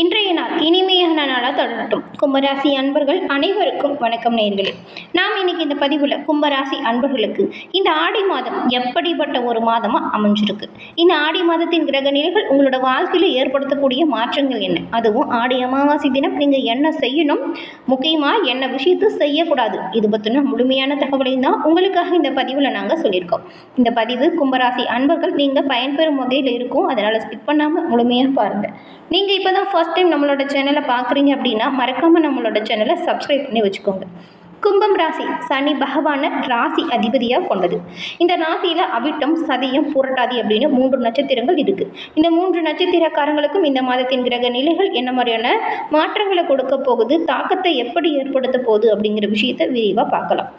இன்றைய நாள் இனிமையான நாளாக தொடரட்டும். கும்பராசி அன்பர்கள் அனைவருக்கும் வணக்கம் நேர்களே. நாம் இன்னைக்கு இந்த பதிவில் கும்பராசி அன்பர்களுக்கு இந்த ஆடி மாதம் எப்படிப்பட்ட ஒரு மாதமாக அமைஞ்சிருக்கு? இந்த ஆடி மாதத்தின் கிரக நிலைகள் உங்களோட வாழ்க்கையில் ஏற்படுத்தக்கூடிய மாற்றங்கள் என்ன? அதுவும் ஆடி அமாவாசை தினம் நீங்கள் என்ன செய்யணும்? முக்கியமாக என்ன விஷயத்தை செய்யக்கூடாது? இது பற்றின முழுமையான தகவலையும் தான் உங்களுக்காக இந்த பதிவில் நாங்கள் சொல்லியிருக்கோம். இந்த பதிவு கும்பராசி அன்பர்கள் நீங்கள் பயன்பெறும் வகையில் இருக்கும். அதனால் ஸ்கிப் பண்ணாமல் முழுமையாக பாருங்கள் நீங்கள் இப்போ தான் ஃபர்ஸ்ட் டைம் நம்மளோட சேனலை பார்க்குறீங்க அப்படின்னா மறக்காமல் நம்மளோட சேனலை சப்ஸ்கிரைப் பண்ணி வச்சுக்கோங்க. கும்பம் ராசி சனி பகவான ராசி அதிபதியாக கொண்டது. இந்த ராசியில் அவிட்டம் சதயம் புரட்டாதி அப்படின்னு மூன்று நட்சத்திரங்கள் இருக்குது இந்த மூன்று நட்சத்திரக்காரங்களுக்கும் இந்த மாதத்தின் கிரக நிலைகள் என்ன மாதிரியான மாற்றங்களை கொடுக்க போகுது தாக்கத்தை எப்படி ஏற்படுத்த போகுது அப்படிங்கிற விஷயத்தை விரிவாக பார்க்கலாம்.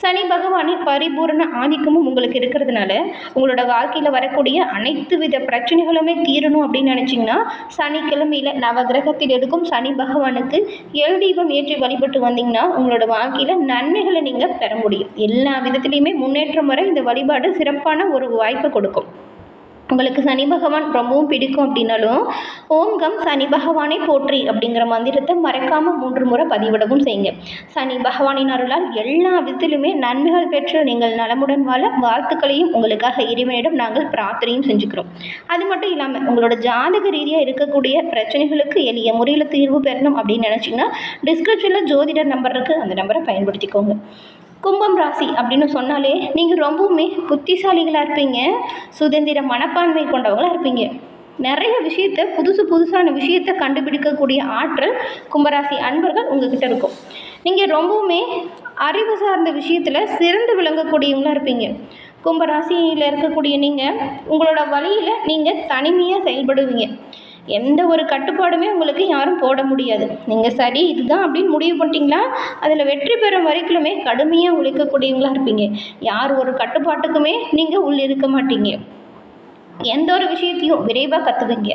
சனி பகவானின் பரிபூரண ஆதிக்கமும் உங்களுக்கு இருக்கிறதுனால உங்களோட வாழ்க்கையில் வரக்கூடிய அனைத்து வித பிரச்சனைகளுமே தீரணும் அப்படின்னு நினச்சிங்கன்னா சனிக்கிழமையில் நவகிரகத்தில் இருக்கும் சனி பகவானுக்கு எல் தீபம் ஏற்றி வழிபட்டு வந்தீங்கன்னா உங்களோட வாழ்க்கையில் நன்மைகளை நீங்கள் பெற முடியும். எல்லா விதத்துலேயுமே முன்னேற்றம் வர இந்த வழிபாடு சிறப்பான ஒரு வாய்ப்பை கொடுக்கும். உங்களுக்கு சனி பகவான் ரொம்பவும் பிடிக்கும் அப்படின்னாலும் ஓங்கம் சனி பகவானை போற்றி அப்படிங்கிற மந்திரத்தை மறக்காமல் மூன்று முறை பதிவிடவும் செய்யுங்க. சனி பகவானின் அருளால் எல்லா விதத்திலுமே நன்மைகள் பெற்று நீங்கள் நலமுடன் வாழ வாழ்த்துக்களையும் உங்களுக்காக இறைவனிடம் நாங்கள் பிரார்த்தனையும் செஞ்சுக்கிறோம். அது மட்டும் இல்லாமல் உங்களோட ஜாதக ரீதியாக இருக்கக்கூடிய பிரச்சனைகளுக்கு எளிய முறையில் தீர்வு பெறணும் அப்படின்னு நினச்சிங்கன்னா டிஸ்கிரிப்ஷனில் ஜோதிடர் நம்பர் இருக்குது அந்த நம்பரை பயன்படுத்திக்கோங்க. கும்பம் ராசி அப்படின்னு சொன்னாலே நீங்கள் ரொம்பவுமே புத்திசாலிகளாக இருப்பீங்க சுதந்திர மனப்பான்மை கொண்டவங்களாக இருப்பீங்க. நிறைய விஷயத்த புதுசு புதுசான விஷயத்தை கண்டுபிடிக்கக்கூடிய ஆற்றல் கும்பராசி அன்பர்கள் உங்ககிட்ட இருக்கும். நீங்கள் ரொம்பவுமே அறிவு சார்ந்த விஷயத்தில் சிறந்து விளங்கக்கூடியவங்களாக இருப்பீங்க. கும்பராசியில் இருக்கக்கூடிய நீங்கள் உங்களோட வழியில் நீங்கள் தனிமையாக செயல்படுவீங்க. எந்த ஒரு கட்டுப்பாடுமே உங்களுக்கு யாரும் போட முடியாது. நீங்கள் சரி இதுதான் அப்படின்னு முடிவு பண்ணிட்டீங்களா? அதில் வெற்றி பெறும் வரைக்குமே கடுமையாக உழைக்கக்கூடியவங்களா இருப்பீங்க. யார் ஒரு கட்டுப்பாட்டுக்குமே நீங்கள் உள்ள இருக்க மாட்டீங்க. எந்த ஒரு விஷயத்தையும் விரைவாக கற்றுவீங்க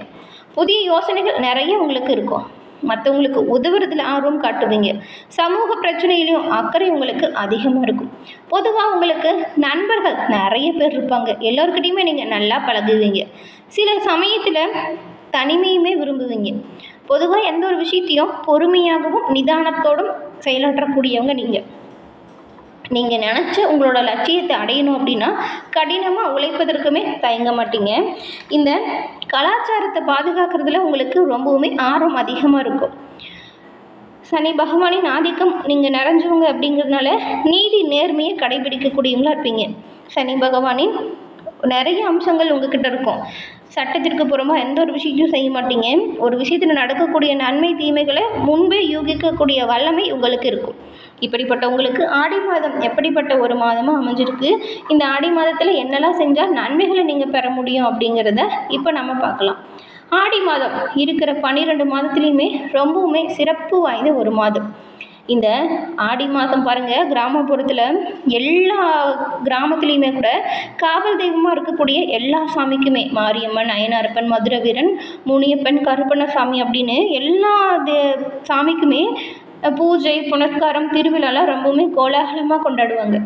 புதிய யோசனைகள் நிறைய உங்களுக்கு இருக்கும். மற்றவங்களுக்கு உதவுறதுல ஆர்வம் காட்டுவீங்க. சமூக பிரச்சனையிலையும் அக்கறை உங்களுக்கு அதிகமாக இருக்கும். பொதுவாக உங்களுக்கு நண்பர்கள் நிறைய பேர் இருப்பாங்க. எல்லோருக்கிட்டையுமே நீங்கள் நல்லா பழகுவீங்க. சில சமயத்தில் தனிமையுமே விரும்புவீங்க. பொதுவாக எந்த ஒரு விஷயத்தையும் பொறுமையாகவும் நிதானத்தோடும் செயலாற்றக்கூடியவங்க நீங்கள் நீங்கள் நினச்ச உங்களோட லட்சியத்தை அடையணும் அப்படின்னா கடினமாக உழைப்பதற்குமே தயங்க மாட்டீங்க. இந்த கலாச்சாரத்தை பாதுகாக்கிறதுல உங்களுக்கு ரொம்பவுமே ஆர்வம் அதிகமாக இருக்கும். சனி பகவானின் ஆதிக்கம் நீங்கள் நிறைஞ்சவங்க அப்படிங்கிறதுனால நீதி நேர்மையை கடைபிடிக்கக்கூடியவங்களா இருப்பீங்க. சனி பகவானின் நிறைய அம்சங்கள் உங்ககிட்ட இருக்கும். சட்டத்திற்கு புறமாக எந்த ஒரு விஷயத்தையும் செய்ய மாட்டீங்க. ஒரு விஷயத்தில் நடக்கக்கூடிய நன்மை தீமைகளை முன்பே யூகிக்கக்கூடிய வல்லமை உங்களுக்கு இருக்கும். இப்படிப்பட்ட உங்களுக்கு ஆடி மாதம் எப்படிப்பட்ட ஒரு மாதமாக அமைஞ்சிருக்கு? இந்த ஆடி மாதத்தில் என்னெல்லாம் செஞ்சால் நன்மைகளை நீங்கள் பெற முடியும் அப்படிங்கிறத இப்போ நம்ம பார்க்கலாம். ஆடி மாதம் இருக்கிற பன்னிரெண்டு மாதத்துலேயுமே ரொம்பவுமே சிறப்பு வாய்ந்த ஒரு மாதம். இந்த ஆடி மாதம் பாருங்கள் கிராமப்புறத்தில் எல்லா கிராமத்துலேயுமே கூட காவல் தெய்வமாக இருக்கக்கூடிய எல்லா சாமிக்குமே மாரியம்மன் அயனாரப்பன் மதுரை வீரன் முனியப்பன் கருப்பண்ணசாமி அப்படின்னு எல்லா தே- சாமிக்குமே பூஜை புனஸ்காரம் திருவிழாலாம் ரொம்பவுமே கோலாகலமாக கொண்டாடுவாங்க.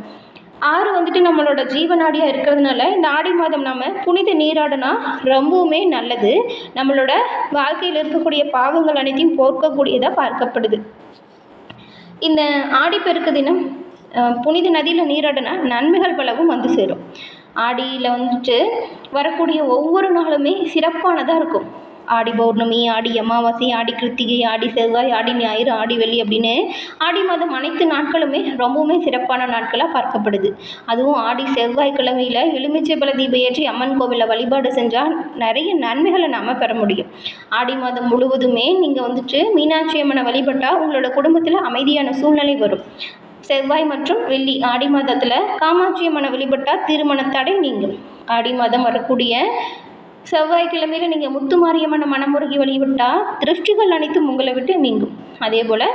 ஆறு வந்துட்டு நம்மளோட ஜீவநாடியாக இருக்கிறதுனால இந்த ஆடி மாதம் நம்ம புனித நீராடனா ரொம்பவுமே நல்லது. நம்மளோட வாழ்க்கையில் இருக்கக்கூடிய பாவங்கள் அனைத்தையும் போர்க்கக்கூடியதாக பார்க்கப்படுது. இந்த ஆடிப்பெருக்கு தினம் புனித நதியில் நீராடினா நன்மைகள் பலவும் வந்து சேரும். ஆடியில் வந்துட்டு வரக்கூடிய ஒவ்வொரு நாளுமே சிறப்பானதாக இருக்கும். ஆடி பௌர்ணமி ஆடி அமாவாசை ஆடி கிருத்திகை ஆடி செவ்வாய் ஆடி ஞாயிறு ஆடி வெள்ளி அப்படின்னு ஆடி மாதம் அனைத்து நாட்களுமே ரொம்பவுமே சிறப்பான நாட்களாக பார்க்கப்படுது. அதுவும் ஆடி செவ்வாய்க்கிழமையில் எலுமிச்சை பல தீப ஏற்றி அம்மன் கோவிலில் வழிபாடு செஞ்சால் நிறைய நன்மைகளை நாம் பெற முடியும். ஆடி மாதம் முழுவதுமே நீங்கள் வந்துட்டு மீனாட்சி அம்மனை வழிபட்டால் உங்களோட குடும்பத்தில் அமைதியான சூழ்நிலை வரும். செவ்வாய் மற்றும் வெள்ளி ஆடி மாதத்தில் காமாட்சி அம்மனை வழிபட்டால் திருமண தடை நீங்கும். ஆடி மாதம் வரக்கூடிய செவ்வாய்க்கிழமையில நீங்கள் முத்து மாரியம்மனை மனமுருகி வழிபட்டால் திருஷ்டிகள் அனைத்தும் உங்களை விட்டு நீங்கும். அதே போல்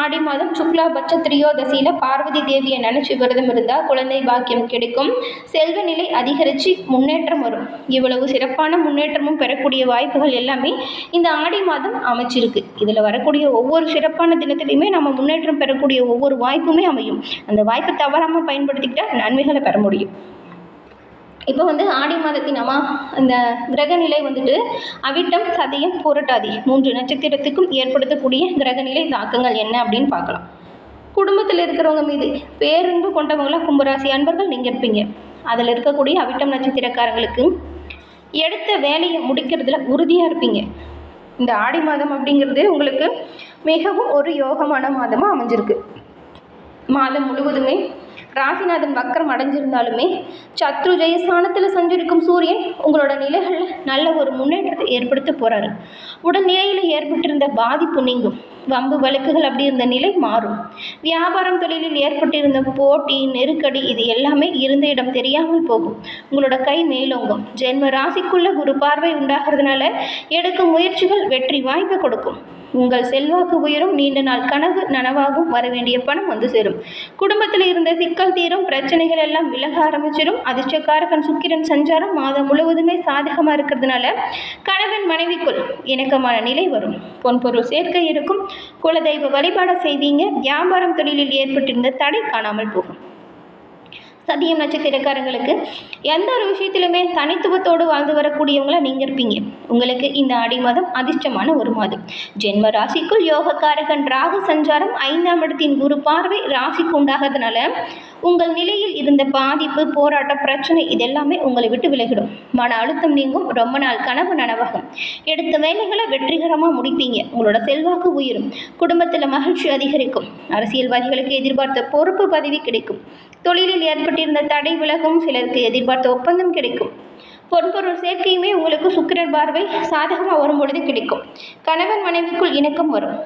ஆடி மாதம் சுக்லா பட்ச திரியோதசியில் பார்வதி தேவியை நினச்சி விரதம் இருந்தால் குழந்தை பாக்கியம் கிடைக்கும். செல்வ நிலை அதிகரித்து முன்னேற்றம் வரும். இவ்வளவு சிறப்பான முன்னேற்றமும் பெறக்கூடிய வாய்ப்புகள் எல்லாமே இந்த ஆடி மாதம் அமைச்சிருக்கு. இதில் வரக்கூடிய ஒவ்வொரு சிறப்பான தினத்திலையுமே நம்ம முன்னேற்றம் பெறக்கூடிய ஒவ்வொரு வாய்ப்புமே அமையும். அந்த வாய்ப்பை தவறாமல் பயன்படுத்திக்கிட்டால் நன்மைகளை பெற முடியும். இப்போ வந்து ஆடி மாதத்தின் அமா இந்த கிரகநிலை வந்துட்டு அவிட்டம் சதயம் புரட்டாதி மூன்று நட்சத்திரத்துக்கும் ஏற்படுத்தக்கூடிய கிரகநிலை தாக்கங்கள் என்ன அப்படின்னு பார்க்கலாம். குடும்பத்தில் இருக்கிறவங்க மீது பேரன்பு கொண்டவங்களா கும்பராசி அன்பர்கள் நீங்கள் இருப்பீங்க அதில் இருக்கக்கூடிய அவிட்டம் நட்சத்திரக்காரங்களுக்கு எடுத்த வேலையை முடிக்கிறதுல உறுதியாக இருப்பீங்க. இந்த ஆடி மாதம் அப்படிங்கிறது உங்களுக்கு மிகவும் ஒரு யோகமான மாதமாக அமைஞ்சிருக்கு. மாதம் முழுவதுமே ராசிநாதன் வக்கரம் அடைஞ்சிருந்தாலுமே சத்ரு ஜெயஸ்தானத்தில் சஞ்சரிக்கும் சூரியன் உங்களோட நிலைகளில் நல்ல ஒரு முன்னேற்றத்தை ஏற்படுத்த போகிறாரு உடல் நிலையில் ஏற்பட்டிருந்த பாதிப்பு நீங்கும். வம்பு வழக்குகள் அப்படி இருந்த நிலை மாறும். வியாபாரம் தொழிலில் ஏற்பட்டிருந்த போட்டி நெருக்கடி இது எல்லாமே இருந்த இடம் தெரியாமல் போகும். உங்களோட கை மேலோங்கும். ஜென்ம ராசிக்குள்ள குரு பார்வை உண்டாகிறதுனால எடுக்கும் முயற்சிகள் வெற்றி வாய்ப்பை கொடுக்கும். உங்கள் செல்வாக்கு உயரும் நீண்ட நாள் கனவு நனவாகும் வர வேண்டிய பணம் வந்து சேரும். குடும்பத்தில் இருந்த சிக்கல் தீரும் பிரச்சனைகள் எல்லாம் விலக ஆரம்பிச்சிடும் அதிர்ஷ்டக்காரகன் சுக்கிரன் சஞ்சாரம் மாதம் முழுவதுமே சாதகமாக இருக்கிறதுனால கணவன் மனைவிக்குள் இணக்கமான நிலை வரும். பொன்பொருள் சேர்க்கை இருக்கும். குலதெய்வ வழிபாட செய்வீங்க வியாபாரம் தொழிலில் ஏற்பட்டிருந்த தடை காணாமல் போகும். சதியம் நட்சத்திரக்காரங்களுக்கு எந்த ஒரு விஷயத்திலுமே தனித்துவத்தோடு வாழ்ந்து வரக்கூடியவங்களா நீங்கள் இருப்பீங்க. உங்களுக்கு இந்த ஆடி மாதம் அதிர்ஷ்டமான ஒரு மாதம். ஜென்ம ராசிக்குள் யோகக்காரகன் ராகு சஞ்சாரம் ஐந்தாம் இடத்தின் குரு பார்வை ராசிக்கு உண்டாகிறதுனால உங்கள் நிலையில் இருந்த பாதிப்பு போராட்ட பிரச்சனை இதெல்லாமே உங்களை விட்டு விலகிடும். மன அழுத்தம் நீங்கும். ரொம்ப நாள் கனவு நனவாகும். எடுத்த வேலைகளை வெற்றிகரமாக முடிப்பீங்க. உங்களோட செல்வாக்கு உயரும். குடும்பத்தில் மகிழ்ச்சி அதிகரிக்கும். அரசியல்வாதிகளுக்கு எதிர்பார்த்த பொறுப்பு பதவி கிடைக்கும். தொழிலில் ஏற்பட்டிருந்த தடை விலகும் சிலருக்கு எதிர்பார்த்த ஒப்பந்தம் கிடைக்கும். பொன்பொருள் சேர்க்கையுமே உங்களுக்கு சுக்கிரன் பார்வை சாதகமாக வரும் பொழுது கிடைக்கும். கணவன் மனைவிக்குள் இணக்கம் வரும்.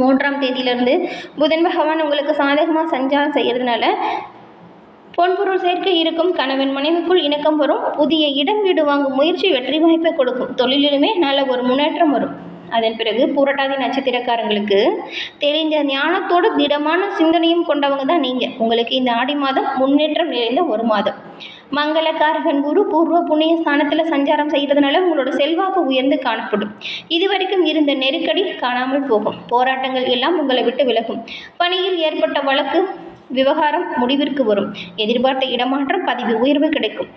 மூன்றாம் தேதியிலிருந்து புதன் பகவான் உங்களுக்கு சாதகமாக சஞ்சாரம் செய்கிறதுனால பொன்பொருள் சேர்க்கை இருக்கும் கணவன் மனைவிக்குள் இணக்கம் வரும் புதிய இடம் வீடு வாங்கும் முயற்சி வெற்றி வாய்ப்பை கொடுக்கும். தொழிலிலுமே நல்ல ஒரு முன்னேற்றம் வரும். அதன் பிறகு புரட்டாதி நட்சத்திரக்காரங்களுக்கு தெரிந்த ஞானத்தோடு திடமான சிந்தனையும் கொண்டவங்க தான் நீங்கள் உங்களுக்கு இந்த ஆடி மாதம் முன்னேற்றம் நிறைந்த ஒரு மாதம். மங்களக்காரகன் குரு பூர்வ புண்ணிய ஸ்தானத்தில் சஞ்சாரம் செய்கிறதுனால உங்களோட செல்வாக்கு உயர்ந்து காணப்படும். இதுவரைக்கும் இருந்த நெருக்கடி காணாமல் போகும். போராட்டங்கள் எல்லாம் உங்களை விட்டு விலகும். பணியில் ஏற்பட்ட வழக்கு விவகாரம் முடிவிற்கு வரும். எதிர்பார்த்த இடமாற்றம் பதிவு உயர்வு கிடைக்கும்.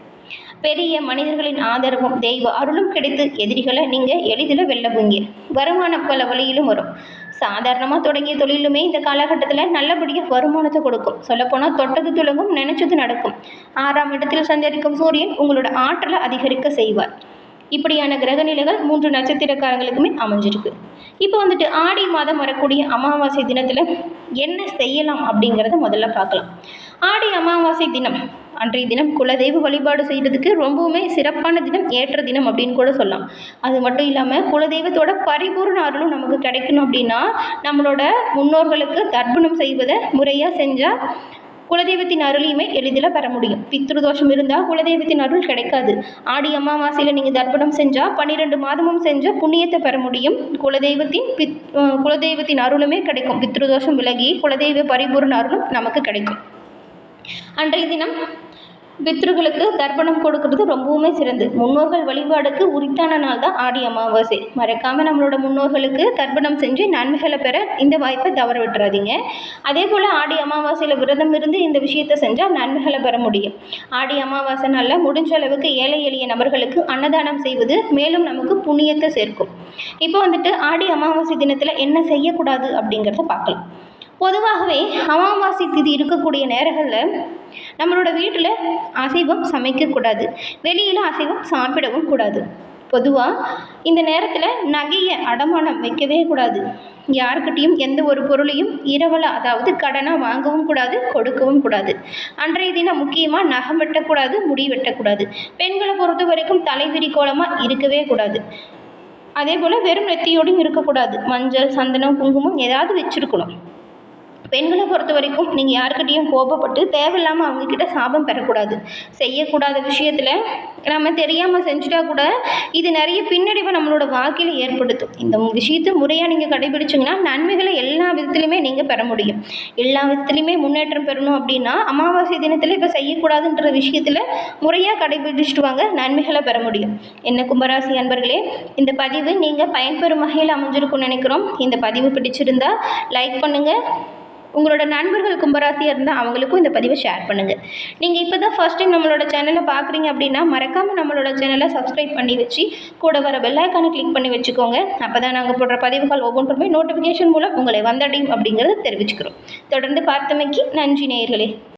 பெரிய மனிதர்களின் ஆதரவும் தெய்வ அருளும் கிடைத்து எதிரிகளை நீங்கள் எளிதில் வெல்லவுங்க வருமானம் பல வழியிலும் வரும். சாதாரணமாக தொடங்கிய தொழிலுமே இந்த காலகட்டத்தில் நல்லபடியாக வருமானத்தை கொடுக்கும். சொல்லப்போனால் தொட்டது துலங்கும் நினைச்சது நடக்கும். ஆறாம் இடத்தில் சந்தரிக்கும் சூரியன் உங்களோட ஆற்றலை அதிகரிக்க செய்வார். இப்படியான கிரகநிலைகள் மூன்று நட்சத்திரக்காரங்களுக்குமே அமைஞ்சிருக்கு. இப்போ வந்துட்டு ஆடி மாதம் வரக்கூடிய அமாவாசை தினத்தில் என்ன செய்யலாம் அப்படிங்கிறத முதல்ல பார்க்கலாம். ஆடி அமாவாசை தினம். அன்றைய தினம் குலதெய்வ வழிபாடு செய்கிறதுக்கு ரொம்பவுமே சிறப்பான தினம் ஏற்ற தினம் அப்படின்னு கூட சொல்லலாம். அது மட்டும் இல்லாமல் குலதெய்வத்தோட பரிபூர்ண அருளும் நமக்கு கிடைக்கணும் அப்படின்னா நம்மளோட முன்னோர்களுக்கு தர்ப்பணம் செய்வதை முறையாக செஞ்சால் குலதெய்வத்தின் அருளையுமே எளிதில் பெற முடியும். பித்ருதோஷம் இருந்தால் குலதெய்வத்தின் அருள் கிடைக்காது. ஆடி அமாவாசையில் நீங்கள் தர்ப்பணம் செஞ்சால் பன்னிரெண்டு மாதமும் செஞ்ச புண்ணியத்தை பெற முடியும். குலதெய்வத்தின் பித் குலதெய்வத்தின் அருளுமே கிடைக்கும். பித்ருதோஷம் விலகி குலதெய்வ பரிபூர்ண அருளும் நமக்கு கிடைக்கும். அன்றைய தினம் பித்ருகளுக்கு தர்ப்பணம் கொடுக்கறது ரொம்பவுமே சிறந்து முன்னோர்கள் வழிபாடுக்கு உரித்தான நாள் தான் ஆடி அமாவாசை. மறக்காமல் நம்மளோட முன்னோர்களுக்கு தர்ப்பணம் செஞ்சு நன்மைகளை பெற இந்த வாய்ப்பை தவற விட்டுறாதீங்க. அதே போல் ஆடி அமாவாசையில் விரதம் இருந்து இந்த விஷயத்தை செஞ்சால் நன்மைகளை பெற முடியும். ஆடி அமாவாசை நாளில் முடிஞ்ச அளவுக்கு ஏழை எளிய நபர்களுக்கு அன்னதானம் செய்வது மேலும் நமக்கு புண்ணியத்தை சேர்க்கும். இப்போ வந்துட்டு ஆடி அமாவாசை தினத்தில் என்ன செய்யக்கூடாது அப்படிங்கிறத பார்க்கலாம். பொதுவாகவே அமாவாசை திதி இருக்கக்கூடிய நேரங்களில் நம்மளோட வீட்டில் அசைவம் சமைக்கக்கூடாது வெளியில் அசைவம் சாப்பிடவும் கூடாது. பொதுவாக இந்த நேரத்தில் நகையை அடமானம் வைக்கவே கூடாது. யாருக்கிட்டேயும் எந்த ஒரு பொருளையும் இரவல அதாவது கடனாக வாங்கவும் கூடாது கொடுக்கவும் கூடாது. அன்றைய தினம் முக்கியமாக நகம் வெட்டக்கூடாது முடி வெட்டக்கூடாது பெண்களை பொறுத்த வரைக்கும் தலைவிரி கோலமாக இருக்கவே கூடாது. அதே போல் வெறும் நெத்தியோடும் இருக்கக்கூடாது மஞ்சள் சந்தனம் குங்குமம் ஏதாவது வச்சுருக்கணும். பெண்களை பொறுத்த வரைக்கும் நீங்கள் யாருக்கிட்டேயும் கோபப்பட்டு தேவையில்லாமல் அவங்கக்கிட்ட சாபம் பெறக்கூடாது. செய்யக்கூடாத விஷயத்தில் நம்ம தெரியாமல் செஞ்சுட்டா கூட இது நிறைய பின்னடைவை நம்மளோட வாழ்க்கையில் ஏற்படுத்தும். இந்த விஷயத்தை முறையாக நீங்கள் கடைபிடிச்சிங்கன்னா நன்மைகளை எல்லா விதத்துலையுமே நீங்கள் பெற முடியும். எல்லா விதத்துலையுமே முன்னேற்றம் பெறணும் அப்படின்னா அமாவாசை தினத்தில் இப்போ செய்யக்கூடாதுன்ற விஷயத்தில் முறையாக கடைபிடிச்சிட்டு வாங்க நன்மைகளை பெற முடியும். என்ன கும்பராசி அன்பர்களே இந்த பதிவு நீங்கள் பயன்பெறும் வகையில் அமைஞ்சிருக்கும்னு நினைக்கிறோம். இந்த பதிவு பிடிச்சிருந்தா லைக் பண்ணுங்கள் உங்களோட நண்பர்கள் கும்பராசியாக இருந்தால் அவங்களுக்கும் இந்த பதிவை ஷேர் பண்ணுங்கள் நீங்கள் இப்போ தான் ஃபஸ்ட் டைம் நம்மளோட சேனலை பார்க்குறீங்க அப்படின்னா மறக்காமல் நம்மளோட சேனலை சப்ஸ்கிரைப் பண்ணி வச்சு கூட வர பெல்லைக்கானை கிளிக் பண்ணி வச்சுக்கோங்க. அப்போ தான் நாங்கள் போடுற பதிவுகள் ஒவ்வொன்றுமே நோட்டிஃபிகேஷன் மூலம் உங்களை வந்தடையும் அப்படிங்கிறத தெரிவிச்சுக்கிறோம். தொடர்ந்து பார்த்தமைக்கு நன்றி நேயர்களே.